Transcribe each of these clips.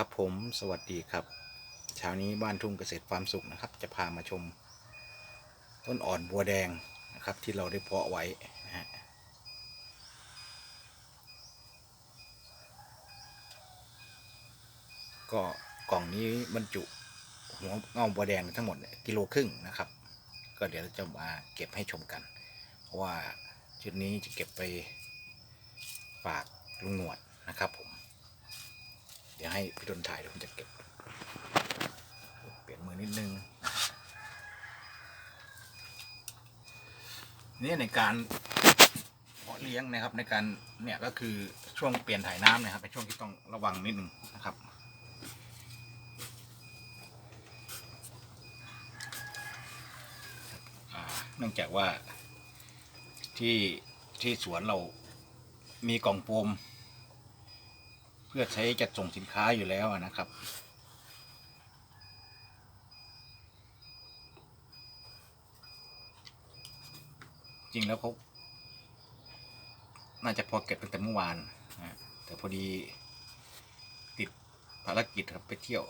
ครับผมสวัสดีครับเช้านี้บ้านทุ่งเกษตรฟาร์มสุขนะครับ จะพามาชม ต้นอ่อนบัวแดงนะครับ ที่เราได้เพาะไว้นะฮะก็กล่องนี้บรรจุหัวเงาบัวแดงทั้งหมดกิโลครึ่งนะครับ ก็เดี๋ยวเราจะมาเก็บให้ชมกัน เพราะว่าชุดนี้จะเก็บไปฝากลุงหนวดนะครับผม ให้พี่ดนถ่ายเดี๋ยวผมจะเก็บ เปลี่ยนมือนิดนึง นี่ในการเพาะเลี้ยงนะครับในการเนี่ยก็คือช่วงเปลี่ยนถ่ายน้ำนะครับเป็นช่วงที่ต้องระวังนิดนึงนะครับเนื่องจากว่าที่ที่สวนเรามีกล่องโฟม พื่อใช้จัดส่งสินค้าอยู่แล้วนะครับ จริงแล้วเขาน่าจะพอเก็บตั้งแต่เมื่อวานนะแต่พอดีติดภารกิจครับไปเที่ยว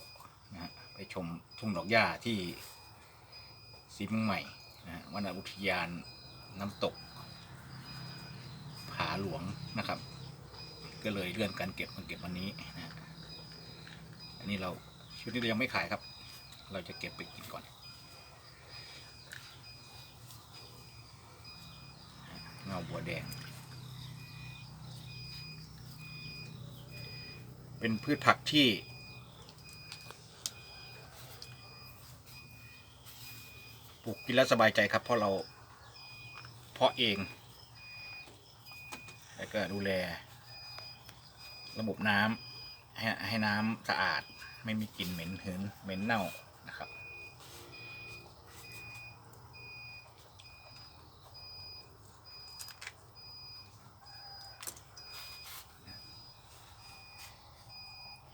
นะฮะไปชมทุ่งดอกหญ้าที่สีเมืองใหม่นะฮะวนอุทยานน้ำตกผาหลวงนะครับ ก็เลยเลื่อนการเก็บมาเก็บวันนี้นะอันนี้เราชุดนี้เรายังไม่ขายครับ เราจะเก็บไปกินก่อน เงาบัวแดง เป็นพืชผักที่ปลูกกินแล้วสบายใจครับ เพราะเราเพาะเอง แล้วก็ดูแล ระบบน้ำให้ให้น้ำสะอาด ไม่มีกลิ่นเหม็นหืนเหม็นเน่านะครับ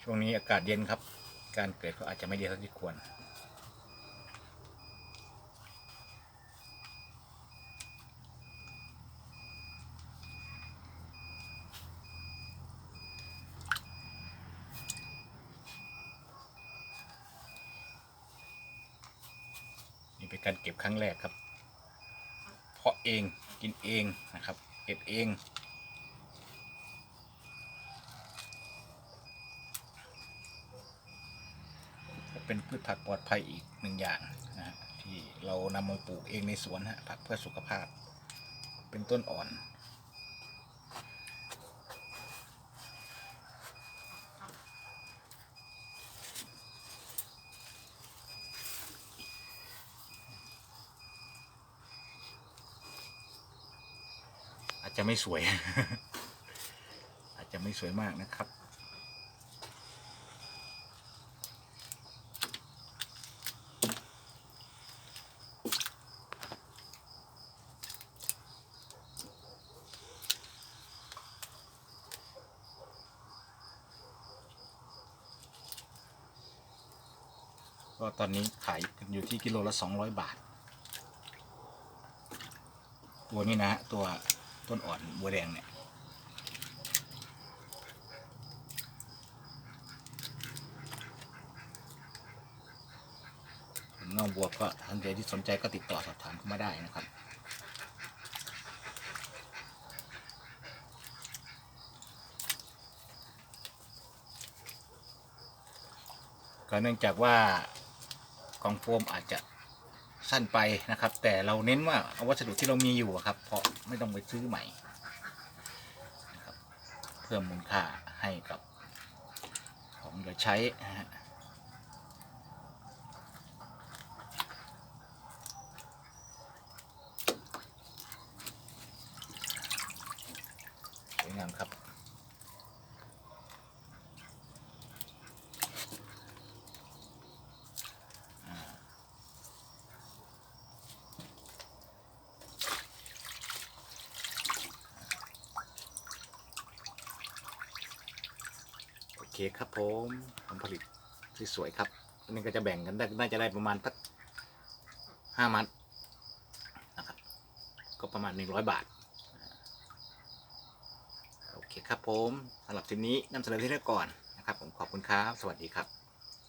ช่วงนี้อากาศเย็นครับ การเกิดก็อาจจะไม่ดีเท่าที่ควร การเก็บครั้งแรกครับ เพาะเองกินเองนะครับเก็บเอง เป็นพืชผักปลอดภัยอีกหนึ่งอย่างนะฮะที่เรานำมาปลูกเองในสวนฮะผักเพื่อสุขภาพ เป็นต้นอ่อน จจะไม่สวย อาจจะไม่สวยมากนะครับ ก็ตอนนี้ขายกันอยู่ที่กิโลละสองร้อยบาท ตัวนี้นะฮะตัว ต้นอ่อนบัวแดงเนี่ยเงาบัวก็ท่านใดที่สนใจก็ติดต่อสอบถามเข้ามาได้นะครับก็เนื่องจากว่ากองโฟมอาจจะ สั้นไปนะครับ แต่เราเน้นว่าเอาวัสดุที่เรามีอยู่ครับ เพราะไม่ต้องไปซื้อใหม่นะครับเพิ่มมูลค่าให้กับของเหลือใช้นะฮะสวยงามครับ เค้กครับผมผลผลิตที่สวยครับอันนี้ก็จะแบ่งกันได้น่าจะได้ประมาณสักห้ามัดนะครับ ก็ประมาณหนึ่งร้อยบาทโอเคครับผมสำหรับทีนี้นำเสนอที่นี้ก่อนนะครับ ผมขอบคุณครับ สวัสดีครับ